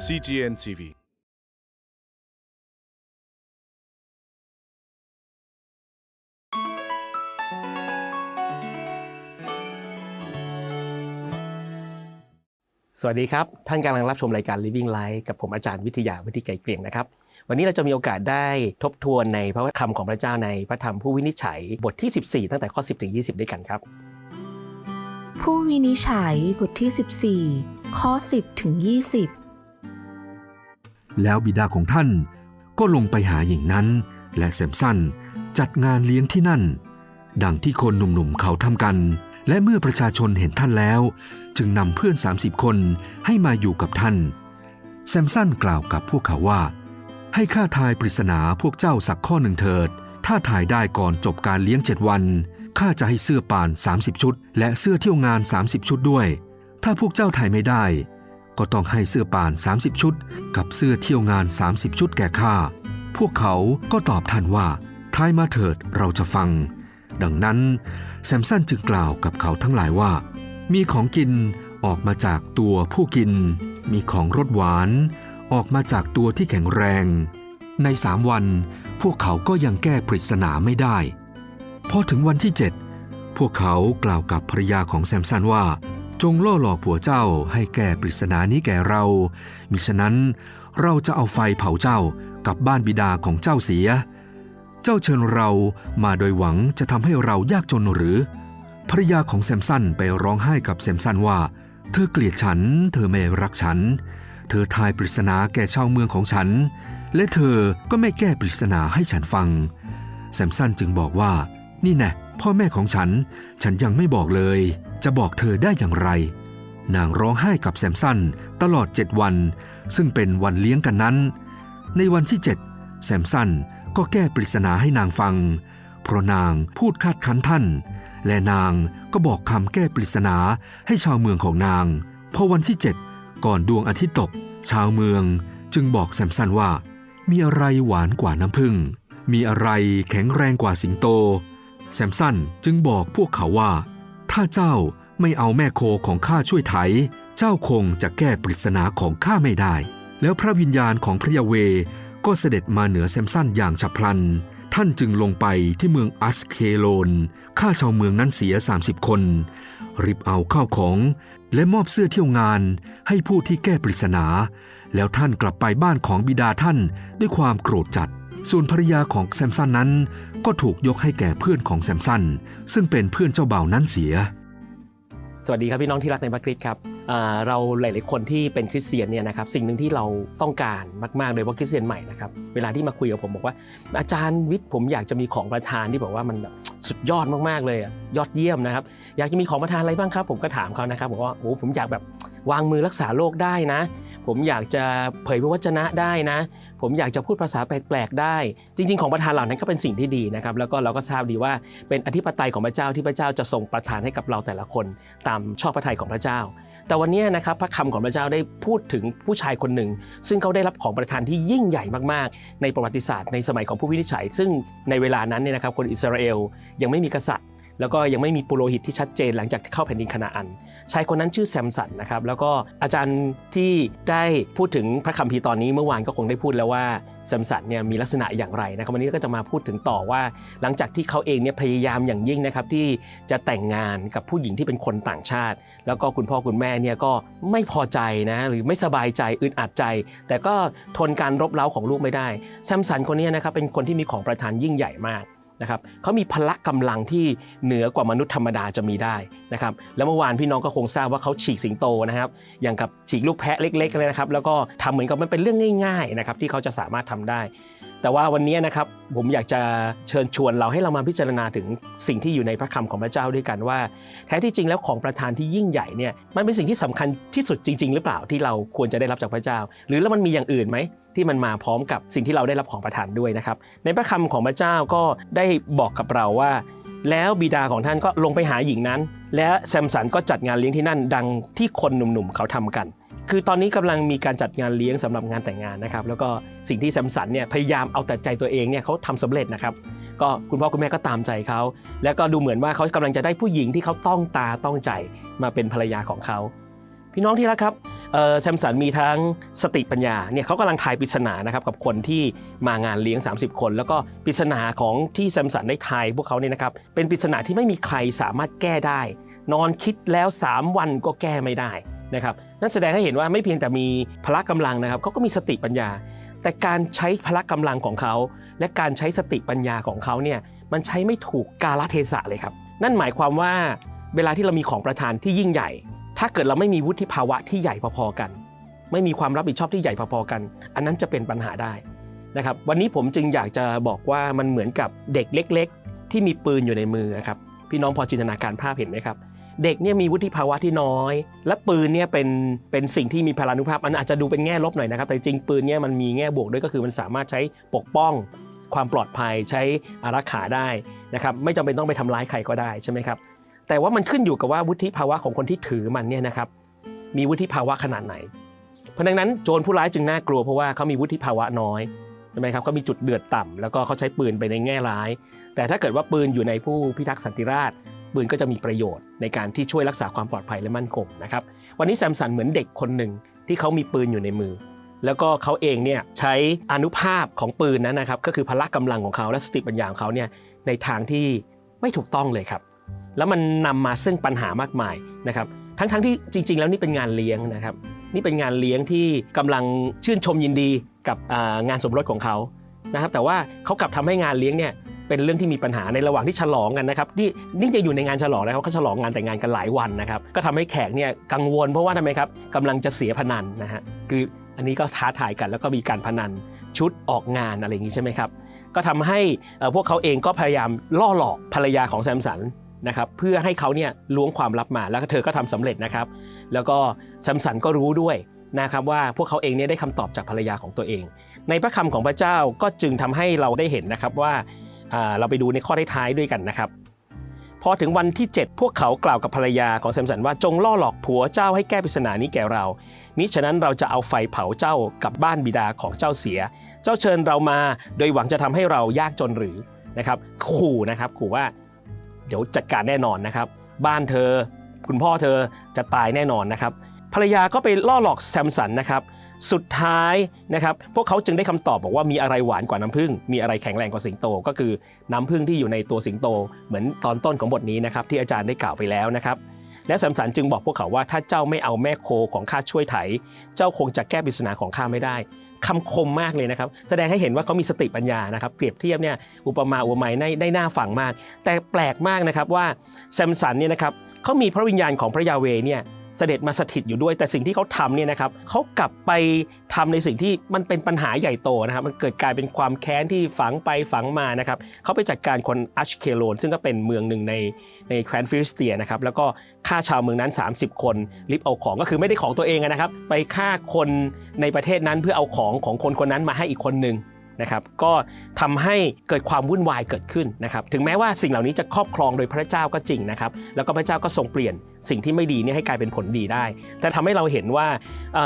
CGN TV สวัสดีครับ ท่านกำลังรับชมรายการ Living Life กับผมอาจารย์วิทยาวิทิไกรเกรียงนะครับ วันนี้เราจะมีโอกาสได้ทบทวนในพระคำของพระเจ้าในพระธรรมผู้วินิจฉัยบทที่ 14 ตั้งแต่ข้อ 10 ถึง 20 ด้วยกันครับ ผู้วินิจฉัยบทที่ 14 ข้อ 10 ถึง 20 แล้วบิดาของท่านก็ลงไปหาหญิงนั้น และแซมสันจัดงานเลี้ยงที่นั่น ดังที่คนหนุ่มๆเขาทำกัน และเมื่อประชาชนเห็นท่านแล้ว จึงนำเพื่อน 30 คนให้มาอยู่กับท่าน แซมสันกล่าวกับพวกเขาว่า ให้ข้าทายปริศนาพวกเจ้าสักข้อหนึ่งเถิด ถ้าถ่ายได้ก่อนจบการเลี้ยงเจ็ดวันข้าจะให้เสื้อป่าน 30 ชุด และเสื้อเที่ยวงาน 30 ชุดด้วย ถ้าพวกเจ้าถ่ายไม่ได้ ก็ต้องให้เสื้อป่าน 30 ชุด กับเสื้อเที่ยวงาน 30 ชุดแก่ข้า พวกเขาก็ตอบท่านว่าทายมาเถิดเราจะฟัง ดังนั้นแซมสันจึงกล่าวกับเขาทั้งหลายว่า มีของกินออกมาจากตัวผู้กิน มีของรสหวาน ออกมาจากตัวที่แข็งแรง ในสามวัน พวกเขาก็ยังแก้ปริศนาไม่ได้ พอถึงวันที่เจ็ดพวกเขากล่าวกับภรรยาของแซมสันว่า จงล่อหลอกผัวเจ้าให้แก้ปริศนานี้แก่เรา มิฉะนั้นเราจะเอาไฟเผาเจ้ากับบ้านบิดาของเจ้าเสีย เจ้าเชิญเรามาโดยหวังจะทำให้เรายากจนหรือภรรยาของแซมสันไปร้องไห้กับแซมสันว่า เธอเกลียดฉัน เธอไม่รักฉัน เธอทายปริศนาแก่ชาวเมืองของฉัน และเธอก็ไม่แก้ปริศนาให้ฉันฟัง แซมสันจึงบอกว่า นี่แน่ พ่อแม่ของฉัน ฉันยังไม่บอกเลย จะบอกเธอได้อย่างไร นางร้องไห้กับแซมสันตลอดเจ็ดวัน ซึ่งเป็นวันเลี้ยงกันนั้น ในวันที่เจ็ดแซมสันก็แก้ปริศนาให้นางฟัง เพราะนางพูดคาดคั้นท่าน และนางก็บอกคำแก้ปริศนาให้ชาวเมืองของนาง พอวันที่เจ็ดก่อนดวงอาทิตย์ตก ชาวเมืองจึงบอกแซมสันว่า มีอะไรหวานกว่าน้ำผึ้งมีอะไรแข็งแรงกว่าสิงโต แซมสันจึงบอกพวกเขาว่า ถ้าเจ้าไม่เอาแม่โคของข้าช่วยไถ เจ้าคงจะแก้ปริศนาของข้าไม่ได้ แล้วพระวิญญาณของพระยาเวก็เสด็จมาเหนือแซมสันอย่างฉับพลัน ท่านจึงลงไปที่เมืองอัสเคโลนฆ่าชาวเมืองนั้นเสีย 30 คน ริบเอาข้าวของ และมอบเสื้อเที่ยวงานให้ผู้ที่แก้ปริศนา แล้วท่านกลับไปบ้านของบิดาท่านด้วยความโกรธจัด ส่วนภรรยาของแซมสันนั้น ก็ถูกยกให้แก่เพื่อนของแซมสันซึ่งเป็นเพื่อนเจ้าบ่าวนั้นเสีย สวัสดีครับพี่น้องที่รักในพระคริสต์ครับเราหลาย ๆ คนที่เป็นคริสเตียนเนี่ยนะครับสิ่งหนึ่งที่เราต้องการมากๆโดยเฉพาะคริสเตียนใหม่นะครับเวลาที่มาคุยกับผมบอกว่า อาจารย์วิทย์ผมอยากจะมีของประทานที่บอกว่ามันแบบสุดยอดมากๆเลยยอดเยี่ยมนะครับอยากจะมีของประทานอะไรบ้างครับ ผมก็ถามเขานะครับบอกว่าโอ้ผมอยากแบบวางมือรักษาโรคได้นะ ผมอยากจะเผยพระวจนะได้นะ ผมอยากจะพูดภาษาแปลกๆได้ จริง ๆ ของประทานเหล่านั้นก็เป็นสิ่งที่ดีนะครับ แล้วก็เราก็ทราบดีว่าเป็นอธิปไตยของพระเจ้าที่พระเจ้าจะทรงประทานให้กับเราแต่ละคนตามชอบพระทัยของพระเจ้า แต่วันนี้นะครับพระคำของพระเจ้าได้พูดถึงผู้ชายคนหนึ่ง ซึ่งเขาได้รับของประทานที่ยิ่งใหญ่มากๆ ในประวัติศาสตร์ในสมัยของผู้วินิจฉัย ซึ่งในเวลานั้นเนี่ยนะครับคนอิสราเอลยังไม่มีกษัตริย์ แล้วก็ยังไม่มีปุโรหิตที่ชัดเจนหลังจากเข้าแผ่นดินคานาอัน ชายคนนั้นชื่อแซมสันนะครับ แล้วก็อาจารย์ที่ได้พูดถึงพระคัมภีร์ตอนนี้เมื่อวานก็คงได้พูดแล้วว่าแซมสันเนี่ยมีลักษณะอย่างไรนะครับวันนี้ก็จะมาพูดถึงต่อว่า หลังจากที่เขาเองเนี่ยพยายามอย่างยิ่งนะครับที่จะแต่งงานกับผู้หญิงที่เป็นคนต่างชาติ แล้วก็คุณพ่อคุณแม่เนี่ยก็ไม่พอใจนะหรือไม่สบายใจอึดอัดใจ แต่ก็ทนการรบเร้าของลูกไม่ได้แซมสันคนนี้นะครับเป็นคนที่มีของประทานยิ่งใหญ่มาก นะครับเขามีพละกำลังที่เหนือกว่ามนุษย์ธรรมดาจะมีได้นะครับแล้วเมื่อวานพี่น้องก็คงทราบว่าเขาฉีกสิงโตนะครับอย่างกับฉีกลูกแพะเล็กๆเลยนะครับแล้วก็ทำเหมือนกับมันเป็นเรื่องง่ายๆนะครับที่เขาจะสามารถทำได้ แต่ว่าวันนี้นะครับผมอยากจะเชิญชวนเราให้เรามาพิจารณาถึงสิ่งที่อยู่ในพระคำของพระเจ้าด้วยกันว่า แท้ที่จริงแล้วของประทานที่ยิ่งใหญ่เนี่ยมันเป็นสิ่งที่สำคัญที่สุดจริง ๆ หรือเปล่าที่เราควรจะได้รับจากพระเจ้า หรือแล้วมันมีอย่างอื่นไหมที่มันมาพร้อมกับสิ่งที่เราได้รับของประทานด้วยนะครับในพระคำของพระเจ้าก็ได้บอกกับเราว่า แล้วบิดาของท่านก็ลงไปหาหญิงนั้น และแซมสันก็จัดงานเลี้ยงที่นั่นดังที่คนหนุ่มๆเขาทำกัน คือตอนนี้กำลังมีการจัดงานเลี้ยงสำหรับงานแต่งงานนะครับแล้วก็สิ่งที่แซมสันเนี่ยพยายามเอาแต่ใจตัวเองเนี่ยเขาทำสำเร็จนะครับก็คุณพ่อคุณแม่ก็ตามใจเขาแล้วก็ดูเหมือนว่าเขากำลังจะได้ผู้หญิงที่เขาต้องตาต้องใจมาเป็นภรรยาของเขาพี่น้องที่รักครับแซมสันมีทั้งสติปัญญาเนี่ยเขากำลังทายปริศนานะครับกับคนที่มางานเลี้ยง 30 คน แล้วก็ปริศนาของที่แซมสันได้ทายพวกเขาเนี่ยนะครับเป็นปริศนาที่ไม่มีใครสามารถแก้ได้ นอนคิดแล้ว 3 วันก็แก้ไม่ได้ นะครับนั่นแสดงให้เห็นว่าไม่เพียงแต่มีพละกำลังนะครับเขาก็มีสติปัญญา แต่การใช้พละกำลังของเขา และการใช้สติปัญญาของเขาเนี่ยมันใช้ไม่ถูกกาลเทศะเลยครับ นั่นหมายความว่าเวลาที่เรามีของประทานที่ยิ่งใหญ่ ถ้าเกิดเราไม่มีวุฒิภาวะที่ใหญ่พอๆกัน ไม่มีความรับผิดชอบที่ใหญ่พอๆกัน อันนั้นจะเป็นปัญหาได้นะครับวันนี้ผมจึงอยากจะบอกว่ามันเหมือนกับเด็กเล็ก ๆ ที่มีปืนอยู่ในมือนะครับพี่น้องพอจินตนาการภาพเห็นไหมครับ เด็กเนี่ยมีวุฒิภาวะที่น้อย และปืนเนี่ยเป็นเป็นสิ่งที่มีพลานุภาพมันอาจจะดูเป็นแง่ลบหน่อยนะครับ แต่จริงปืนเนี่ยมันมีแง่บวกด้วยก็คือมันสามารถใช้ปกป้องความปลอดภัยใช้อารักขาได้นะครับไม่จำเป็นต้องไปทำร้ายใครก็ได้ใช่ไหมครับแต่ว่ามันขึ้นอยู่กับว่าวุฒิภาวะของคนที่ถือมันเนี่ยนะครับมีวุฒิภาวะขนาดไหน เพราะดังนั้นโจรผู้ร้ายจึงน่ากลัวเพราะว่าเขามีวุฒิภาวะน้อยใช่ไหมครับเขามีจุดเดือดต่ำแล้วก็เขาใช้ปืนไปในแง่ร้าย แต่ถ้าเกิดว่าปืนอยู่ในผู้พิทักษ์สันติราษฎร์ ปืนก็จะมีประโยชน์ในการที่ช่วยรักษาความปลอดภัยและมั่นคงนะครับวันนี้แซมสันเหมือนเด็กคนหนึ่งที่เขามีปืนอยู่ในมือ แล้วก็เขาเองเนี่ยใช้อนุภาพของปืนนั้นนะครับก็คือพละกำลังของเขาและสติปัญญาของเขาเนี่ยในทางที่ไม่ถูกต้องเลยครับ แล้วมันนำมาซึ่งปัญหามากมายนะครับทั้งๆทที่จริง ๆ แล้วนี่เป็นงานเลี้ยงนะครับ นี่เป็นงานเลี้ยงที่กำลังชื่นชมยินดีกับงานสมรสของเขานะครับแต่ว่าเขากลับทำให้งานเลี้ยงเนี่ย เป็นเรื่องที่มีปัญหาในระหว่างที่ฉลองกันนะครับนี่นี่จะอยู่ในงานฉลองนะครับเขาฉลองงานแต่งงานกันหลายวันนะครับก็ทำให้แขกเนี่ยกังวลเพราะว่าทำไมครับกำลังจะเสียพนันนะฮะคืออันนี้ก็ท้าทายกันแล้วก็มีการพนันชุดออกงานอะไรอย่างนี้ใช่ไหมครับก็ทำให้พวกเขาเองก็พยายามล่อหลอกภรรยาของแซมสันนะครับเพื่อให้เขาเนี่ยล้วงความลับมาแล้วเธอก็ทำสำเร็จนะครับ แล้วก็แซมสันก็รู้ด้วยนะครับว่าพวกเขาเองเนี่ยได้คำตอบจากภรรยาของตัวเอง ในพระคำของพระเจ้าก็จึงทำให้เราได้เห็นนะครับว่า เราไปดูในข้อท้ายๆด้วยกันนะครับ พอถึงวันที่ 7 พวกเขากล่าวกับภรรยาของแซมสันว่าจงล่อหลอกผัวเจ้าให้แก้ปริศนานี้แก่เรา มิฉะนั้นเราจะเอาไฟเผาเจ้ากับบ้านบิดาของเจ้าเสีย เจ้าเชิญเรามา โดยหวังจะทำให้เรายากจนหรือนะครับขู่นะครับขู่ว่า เดี๋ยวจัดการแน่นอนนะครับ บ้านเธอ คุณพ่อเธอจะตายแน่นอนนะครับภรรยาก็ไปล่อหลอกแซมสันนะครับ สุดท้ายนะครับพวกเขาจึงได้คำตอบบอกว่ามีอะไรหวานกว่าน้ำผึ้งมีอะไรแข็งแรงกว่าสิงโต ก็คือน้ำผึ้งที่อยู่ในตัวสิงโต เหมือนตอนต้นของบทนี้นะครับที่อาจารย์ได้กล่าวไปแล้วนะครับและแซมสันจึงบอกพวกเขาว่าถ้าเจ้าไม่เอาแม่โคของข้าช่วยไถ เจ้าคงจะแก้ปริศนาของข้าไม่ได้คำคมมากเลยนะครับ แสดงให้เห็นว่าเขามีสติปัญญานะครับ เปรียบเทียบเนี่ยอุปมาอุปไมยได้ได้าฟังมาก แต่แปลกมากนะครับว่าแซมสันเนี่ยนะครับเขามีพระวิญญาณของพระยาเวเนี่ย เสด็จมาสถิตอยู่ด้วย แต่สิ่งที่เขาทำเนี่ยนะครับเขากลับไปทำในสิ่งที่มันเป็นปัญหาใหญ่โตนะครับมันเกิดกลายเป็นความแค้นที่ฝังไปฝังมานะครับเขาไปจัดการคนอัชเคโลนซึ่งก็เป็นเมืองหนึ่งในในแคว้นฟิลิสเตียนะครับแล้วก็ฆ่าชาวเมืองนั้น 30 คนริบเอาของก็คือไม่ได้ของตัวเองนะครับ ไปฆ่าคนในประเทศนั้นเพื่อเอาของของคนคนนั้นมาให้อีกคนหนึ่ง นะครับก็ทำให้เกิดความวุ่นวายเกิดขึ้นนะครับถึงแม้ว่าสิ่งเหล่านี้จะครอบครองโดยพระเจ้าก็จริงนะครับแล้วก็พระเจ้าก็ทรงเปลี่ยนสิ่งที่ไม่ดีนี่ให้กลายเป็นผลดีได้ แต่ทำให้เราเห็นว่า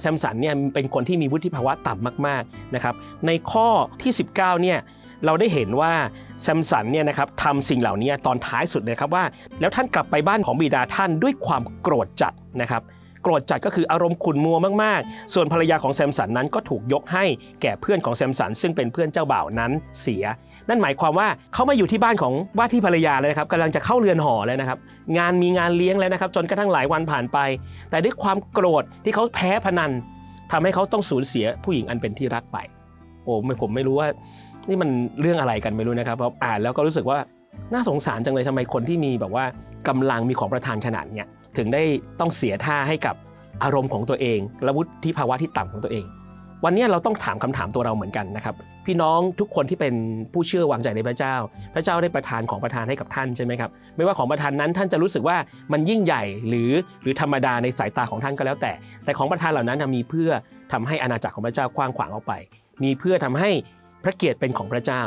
แซมสันเนี่ยเป็นคนที่มีวุฒิภาวะต่ำมากๆนะครับในข้อที่ 19เนี่ยเราได้เห็นว่าแซมสันเนี่ยนะครับทำสิ่งเหล่านี้ตอนท้ายสุดเลยครับว่า แล้วท่านกลับไปบ้านของบิดาท่านด้วยความโกรธจัดนะครับ โกรธจัดก็คืออารมณ์ขุ่นมัวมากๆ ส่วนภรรยาของแซมสันนั้นก็ถูกยกให้แก่เพื่อนของแซมสันซึ่งเป็นเพื่อนเจ้าบ่าวนั้นเสีย นั่นหมายความว่าเขามาอยู่ที่บ้านของว่าที่ภรรยาเลยนะครับกำลังจะเข้าเรือนหอแล้วนะครับ งานมีงานเลี้ยงแล้วนะครับ จนกระทั่งหลายวันผ่านไป แต่ด้วยความโกรธที่เขาแพ้พนันทำให้เขาต้องสูญเสียผู้หญิงอันเป็นที่รักไป โอ้ไม่ผมไม่รู้ว่า นี่มันเรื่องอะไรกันไม่รู้นะครับเพราะอ่านแล้วก็รู้สึกว่าน่าสงสารจังเลยทำไมคนที่มีแบบว่ากำลังมีของประทานขนาดเนี้ย ถึงได้ต้องเสียท่าให้กับอารมณ์ของตัวเองและวุฒิภาวะที่ต่ำของตัวเอง วันนี้เราต้องถามคำถามตัวเราเหมือนกันนะครับ พี่น้องทุกคนที่เป็นผู้เชื่อวางใจในพระเจ้า พระเจ้าได้ประทานของประทานให้กับท่านใช่ไหมครับ ไม่ว่าของประทานนั้นท่านจะรู้สึกว่ามันยิ่งใหญ่หรือหรือธรรมดาในสายตาของท่านก็แล้วแต่ แต่ของประทานเหล่านั้นมีเพื่อทำให้อาณาจักรของพระเจ้ากว้างขวางออกไป มีเพื่อทำให้พระเกียรติเป็นของพระเจ้า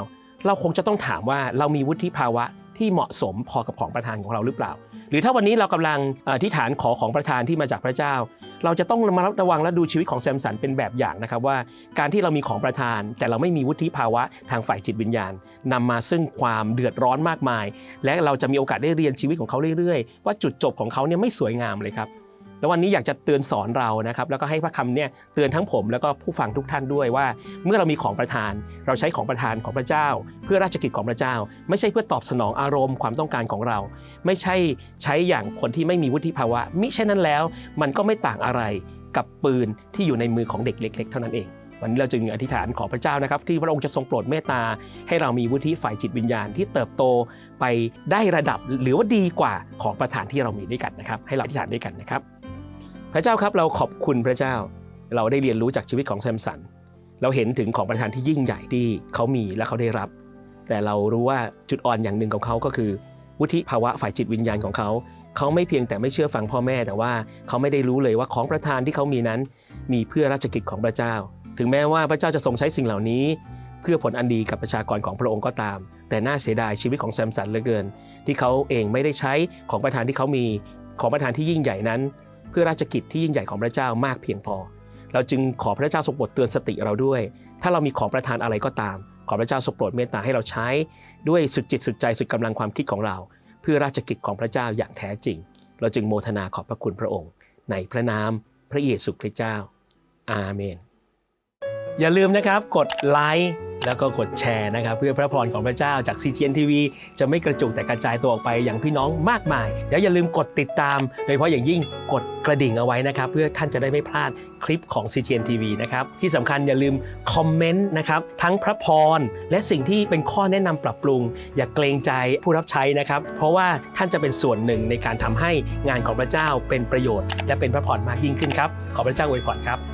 เราคงจะต้องถามว่าเรามีวุฒิภาวะที่เหมาะสมพอกับของประทานของเราหรือเปล่า รือถ้าวันนี้เรากำลังอ่ออธิษฐานขอของประธานที่มาจากพระเจ้า เราจะต้องระมัดระวังและดูชีวิตของแซมสันเป็นแบบอย่างนะครับว่า การที่เรามีของประธาน แต่เราไม่มีวุฒิภาวะทางฝ่ายจิตวิญญาณนำมาซึ่งความเดือดร้อนมากมาย และเราจะมีโอกาสได้เรียนชีวิตของเขาเรื่อยๆ ว่าจุดจบของเขาเนี่ยไม่สวยงามเลยครับ แล้ววันนี้อยากจะเตือนสอนเรานะครับแล้วก็ให้พระคำเนี่ยเตือนทั้งผมแล้วก็ผู้ฟังทุกท่านด้วยว่า เมื่อเรามีของประทาน เราใช้ของประทานของพระเจ้า เพื่อราชกิจของพระเจ้า ไม่ใช่เพื่อตอบสนองอารมณ์ความต้องการของเรา ไม่ใช่ใช้อย่างคนที่ไม่มีวุฒิภาวะมิฉะนั้นแล้ว มันก็ไม่ต่างอะไรกับปืนที่อยู่ในมือของเด็กเล็ก ๆ เท่านั้นเองวันนี้เราจึงอธิษฐานขอพระเจ้านะครับ ที่พระองค์จะทรงโปรดเมตตา ให้เรามีวุฒิฝ่ายจิตวิญญาณที่เติบโตไปได้ระดับหรือว่าดีกว่าของประธานที่เรามีด้วยกันนะครับ ให้เราอธิษฐานด้วยกันนะครับ พระเจ้าครับเราขอบคุณพระเจ้า เราได้เรียนรู้จากชีวิตของแซมสัน เราเห็นถึงของประธานที่ยิ่งใหญ่ที่เขามีและเขาได้รับ แต่เรารู้ว่าจุดอ่อนอย่างหนึ่งของเขาก็คือ วุฒิภาวะฝ่ายจิตวิญญาณของเขา เขาไม่เพียงแต่ไม่เชื่อฟังพ่อแม่ แต่ว่าเขาไม่ได้รู้เลยว่าของประทานที่เขามีนั้น มีเพื่อราชกิจของพระเจ้า ถึงแม้ว่าพระเจ้าจะทรงใช้สิ่งเหล่านี้ เพื่อผลอันดีกับประชากรของพระองค์ก็ตาม แต่น่าเสียดายชีวิตของแซมสันเหลือเกิน ที่เขาเองไม่ได้ใช้ของประทานที่เขามีของประทานที่ยิ่งใหญ่นั้น เพื่อราชกิจที่ยิ่งใหญ่ของพระเจ้ามากเพียงพอ เราจึงขอพระเจ้าทรงโปรดเตือนสติเราด้วย ถ้าเรามีของประทานอะไรก็ตาม ขอพระเจ้าทรงโปรดเมตตาให้เราใช้ด้วยสุดจิตสุดใจสุดกำลังความคิดของเรา เพื่อราชกิจของพระเจ้าอย่างแท้จริง เราจึงโมทนาขอบพระคุณพระองค์ ในพระนามพระเยซูคริสต์เจ้า อาเมน อย่าลืมนะครับกดไลค์ แล้วก็กดแชร์นะครับ เพื่อพระพรของพระเจ้าจาก CGN TV จะไม่กระจุกแต่กระจายตัวออกไปอย่างพี่น้องมากมายแล้วอย่าลืมกดติดตาม โดยเฉพาะอย่างยิ่งกดกระดิ่งเอาไว้นะครับ เพื่อท่านจะได้ไม่พลาดคลิปของ CGN TV นะครับที่สำคัญอย่าลืมคอมเมนต์นะครับทั้งพระพรและสิ่งที่เป็นข้อแนะนำปรับปรุง อย่าเกรงใจผู้รับใช้นะครับ เพราะว่าท่านจะเป็นส่วนหนึ่งในการทำให้งานของพระเจ้าเป็นประโยชน์ และเป็นพระพรมากยิ่งขึ้นครับขอพระเจ้าอวยพรครับ